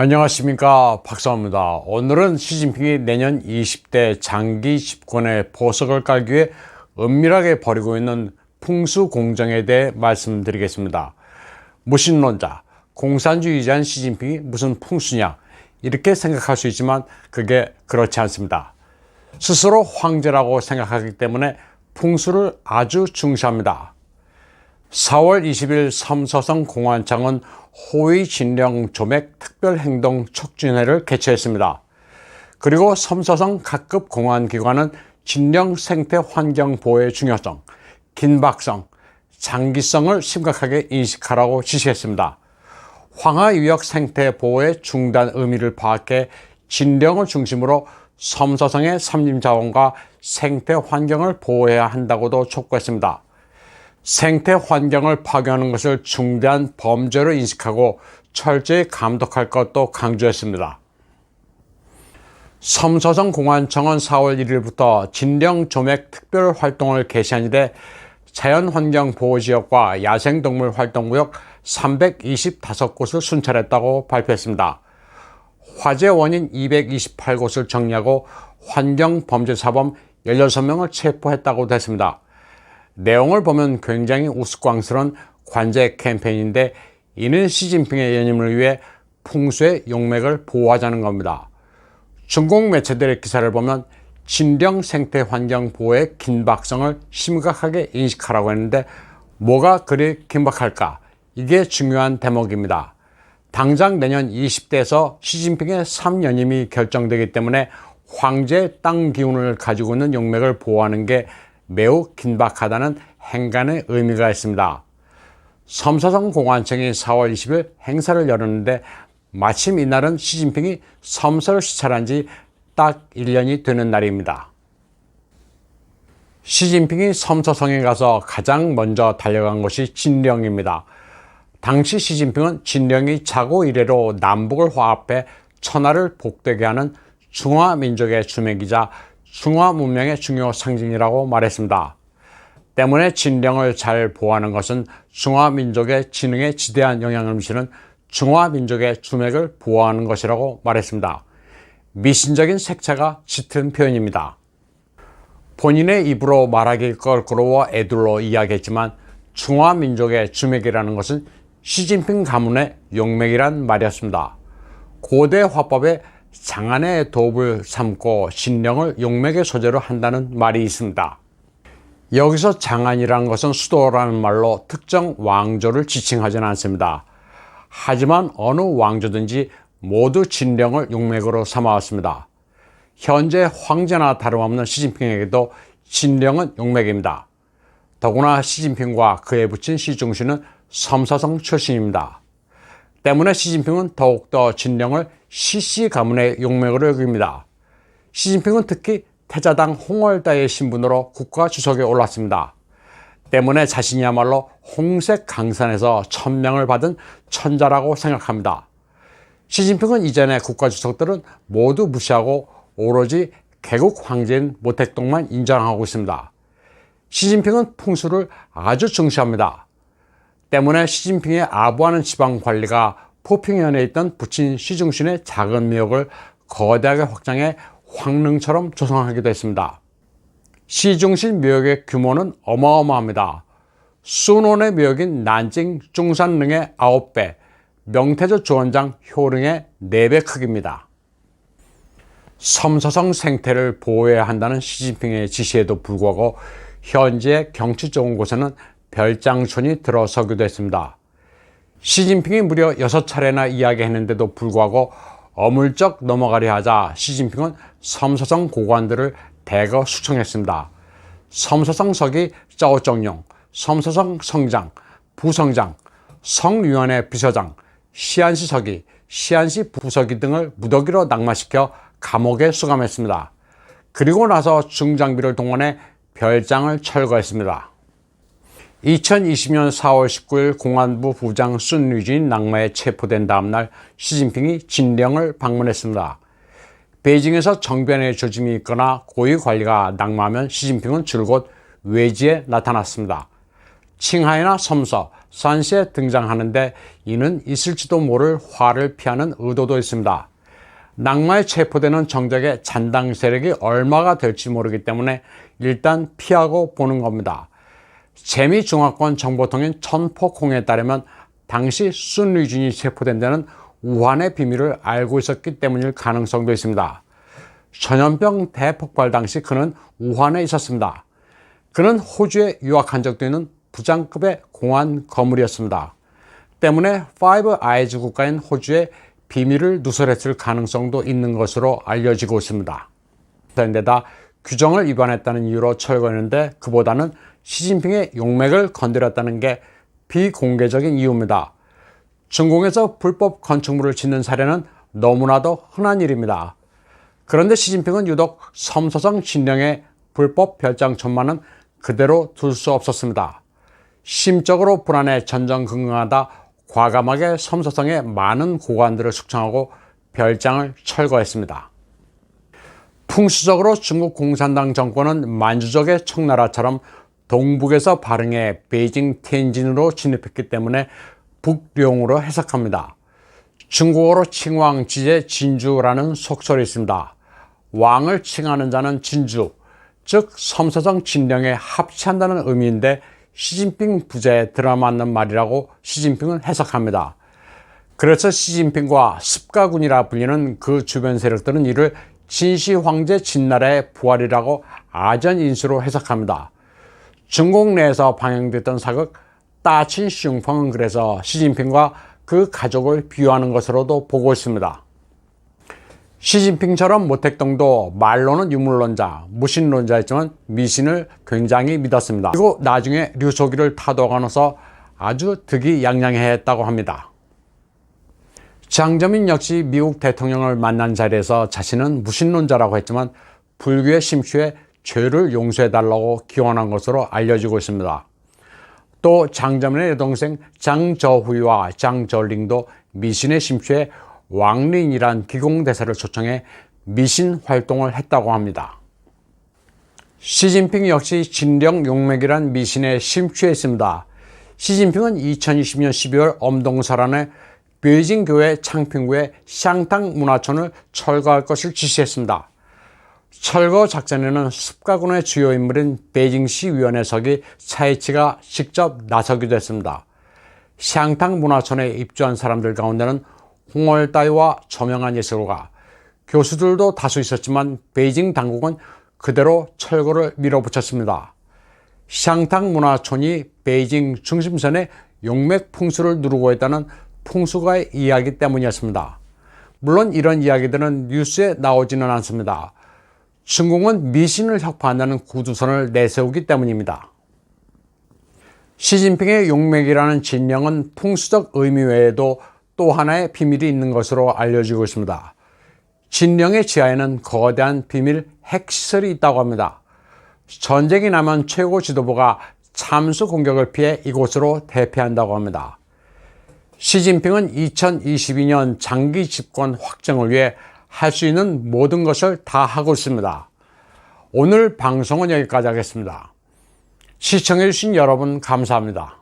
안녕하십니까 박사입니다. 오늘은 시진핑이 내년 20대 장기 집권의 보석을 깔기 위해 은밀하게 벌이고 있는 풍수 공정에 대해 말씀드리겠습니다. 무신론자, 공산주의자인 시진핑이 무슨 풍수냐 이렇게 생각할 수 있지만 그게 그렇지 않습니다. 스스로 황제라고 생각하기 때문에 풍수를 아주 중시합니다. 4월 20일 삼서성 공안청은 호위 진령 조맥 특별행동 촉진회를 개최했습니다. 그리고 삼서성 각급 공안기관은 진령 생태 환경 보호의 중요성, 긴박성, 장기성을 심각하게 인식하라고 지시했습니다. 황하유역 생태 보호의 중단 의미를 파악해 진령을 중심으로 섬서성의 삼림자원과 생태 환경을 보호해야 한다고도 촉구했습니다. 생태 환경을 파괴하는 것을 중대한 범죄로 인식하고 철저히 감독할 것도 강조했습니다. 섬서성 공안청은 4월 1일부터 진령 조맥 특별 활동을 개시한 이래 자연환경 보호지역과 야생동물 활동구역 325곳을 순찰했다고 발표했습니다. 화재 원인 228곳을 정리하고 환경범죄사범 16명을 체포했다고도 했습니다. 내용을 보면 굉장히 우스꽝스러운 관제 캠페인인데 이는 시진핑의 연임을 위해 풍수의 용맥을 보호하자는 겁니다. 중국 매체들의 기사를 보면 진령 생태 환경 보호의 긴박성을 심각하게 인식하라고 했는데 뭐가 그리 긴박할까? 이게 중요한 대목입니다. 당장 내년 20대에서 시진핑의 3연임이 결정되기 때문에 황제 땅 기운을 가지고 있는 용맥을 보호하는 게 매우 긴박하다는 행간의 의미가 있습니다. 섬사성 공안청이 4월 20일 행사를 열었는데 마침 이날은 시진핑이 섬서를 시찰한 지 딱 1년이 되는 날입니다. 시진핑이 섬서성에 가서 가장 먼저 달려간 곳이 진령입니다. 당시 시진핑은 진령이 자고 이래로 남북을 화합해 천하를 복되게 하는 중화민족의 주맥이자 중화 문명의 중요 상징이라고 말했습니다. 때문에 진령을 잘 보호하는 것은 중화 민족의 지능에 지대한 영향을 미치는 중화 민족의 주맥을 보호하는 것이라고 말했습니다. 미신적인 색채가 짙은 표현입니다. 본인의 입으로 말하기 껄끄러워 애둘러 이야기했지만 중화 민족의 주맥이라는 것은 시진핑 가문의 용맥이란 말이었습니다. 고대 화법에 장안의 도읍을 삼고 신령을 용맥의 소재로 한다는 말이 있습니다. 여기서 장안이라는 것은 수도라는 말로 특정 왕조를 지칭하지는 않습니다. 하지만 어느 왕조든지 모두 진령을 용맥으로 삼아왔습니다. 현재 황제나 다름없는 시진핑에게도 진령은 용맥입니다. 더구나 시진핑과 그에 붙인 시중신은 섬사성 출신입니다. 때문에 시진핑은 더욱더 진령을 시시 가문의 용맥으로 여깁니다. 시진핑은 특히 태자당 홍월다의 신분으로 국가 주석에 올랐습니다. 때문에 자신이야말로 홍색 강산에서 천명을 받은 천자라고 생각합니다. 시진핑은 이전의 국가 주석들은 모두 무시하고 오로지 개국 황제인 모택동만 인정하고 있습니다. 시진핑은 풍수를 아주 중시합니다. 때문에 시진핑의 아부하는 지방 관리가 포핑현에 있던 부친 시중신의 작은 미역을 거대하게 확장해 황릉처럼 조성하기도 했습니다. 시중신 묘역의 규모는 어마어마합니다. 순원의 묘역인 난징 중산릉의 9배, 명태조 주원장 효릉의 4배 크기입니다. 섬서성 생태를 보호해야 한다는 시진핑의 지시에도 불구하고 현재 경치 좋은 곳에는 별장촌이 들어서기도 했습니다. 시진핑이 무려 6차례나 이야기했는데도 불구하고 어물쩍 넘어가려 하자 시진핑은 섬서성 고관들을 대거 수청했습니다. 섬서성 서기 짜오정용, 섬서성 성장, 부성장, 성위원회 비서장, 시안시 서기, 시안시 부서기 등을 무더기로 낙마시켜 감옥에 수감했습니다. 그리고 나서 중장비를 동원해 별장을 철거했습니다. 2020년 4월 19일 공안부 부장 순류진 낙마에 체포된 다음날 시진핑이 진령을 방문했습니다. 베이징에서 정변의 조짐이 있거나 고위 관리가 낙마하면 시진핑은 줄곧 외지에 나타났습니다. 칭하이나 섬서, 산시에 등장하는데 이는 있을지도 모를 화를 피하는 의도도 있습니다. 낙마에 체포되는 정적의 잔당 세력이 얼마가 될지 모르기 때문에 일단 피하고 보는 겁니다. 재미중화권 정보통인 천포콩에 따르면 당시 순리준이 체포된 데는 우한의 비밀을 알고 있었기 때문일 가능성도 있습니다. 전염병 대폭발 당시 그는 우한에 있었습니다. 그는 호주에 유학한 적도 있는 부장급의 공안 거물이었습니다. 때문에 파이브 아이즈 국가인 호주에 비밀을 누설했을 가능성도 있는 것으로 알려지고 있습니다. 그런데다 규정을 위반했다는 이유로 철거했는데 그보다는 시진핑의 용맥을 건드렸다는 게 비공개적인 이유입니다. 중공에서 불법 건축물을 짓는 사례는 너무나도 흔한 일입니다. 그런데 시진핑은 유독 섬서성 진령의 불법 별장 천만은 그대로 둘 수 없었습니다. 심적으로 불안해 전전긍긍하다 과감하게 섬서성의 많은 고관들을 숙청하고 별장을 철거했습니다. 풍수적으로 중국 공산당 정권은 만주족의 청나라처럼 동북에서 발흥해 베이징 텐진으로 진입했기 때문에 북룡으로 해석합니다. 중국어로 칭왕 지제 진주라는 속설이 있습니다. 왕을 칭하는 자는 진주, 즉 섬서성 진령에 합치한다는 의미인데 시진핑 부자에 들어맞는 말이라고 시진핑은 해석합니다. 그래서 시진핑과 습가군이라 불리는 그 주변 세력들은 이를 진시 황제 진나라의 부활이라고 아전 인수로 해석합니다. 중국 내에서 방영됐던 사극 따친 슝펑은 그래서 시진핑과 그 가족을 비유하는 것으로도 보고 있습니다. 시진핑처럼 모택동도 말로는 유물론자, 무신론자였지만 미신을 굉장히 믿었습니다. 그리고 나중에 류소기를 타도하면서 아주 득이양양했다고 합니다. 장저민 역시 미국 대통령을 만난 자리에서 자신은 무신론자라고 했지만 불교의 심취에 죄를 용서해 달라고 기원한 것으로 알려지고 있습니다. 또 장저민의 여동생 장저후이와 장저링도 미신의 심취에 왕린이란 기공대사를 초청해 미신 활동을 했다고 합니다. 시진핑 역시 진령 용맥이란 미신에 심취했습니다. 시진핑은 2020년 12월 엄동설안에 베이징 교회 창평구의 샹탕 문화촌을 철거할 것을 지시했습니다. 철거 작전에는 습가군의 주요 인물인 베이징시 위원회석이 차이치가 직접 나서기도 했습니다. 샹탕 문화촌에 입주한 사람들 가운데는 홍얼따이와 저명한 예술가, 교수들도 다수 있었지만 베이징 당국은 그대로 철거를 밀어붙였습니다. 샹탕 문화촌이 베이징 중심선의 용맥 풍수를 누르고 있다는 풍수가의 이야기 때문이었습니다. 물론 이런 이야기들은 뉴스에 나오지는 않습니다. 중공은 미신을 혁파한다는 구두선을 내세우기 때문입니다. 시진핑의 용맥이라는 진명은 풍수적 의미 외에도 또 하나의 비밀이 있는 것으로 알려지고 있습니다. 진령의 지하에는 거대한 비밀 핵시설이 있다고 합니다. 전쟁이 나면 최고 지도부가 참수 공격을 피해 이곳으로 대피한다고 합니다. 시진핑은 2022년 장기 집권 확정을 위해 할 수 있는 모든 것을 다 하고 있습니다. 오늘 방송은 여기까지 하겠습니다. 시청해주신 여러분 감사합니다.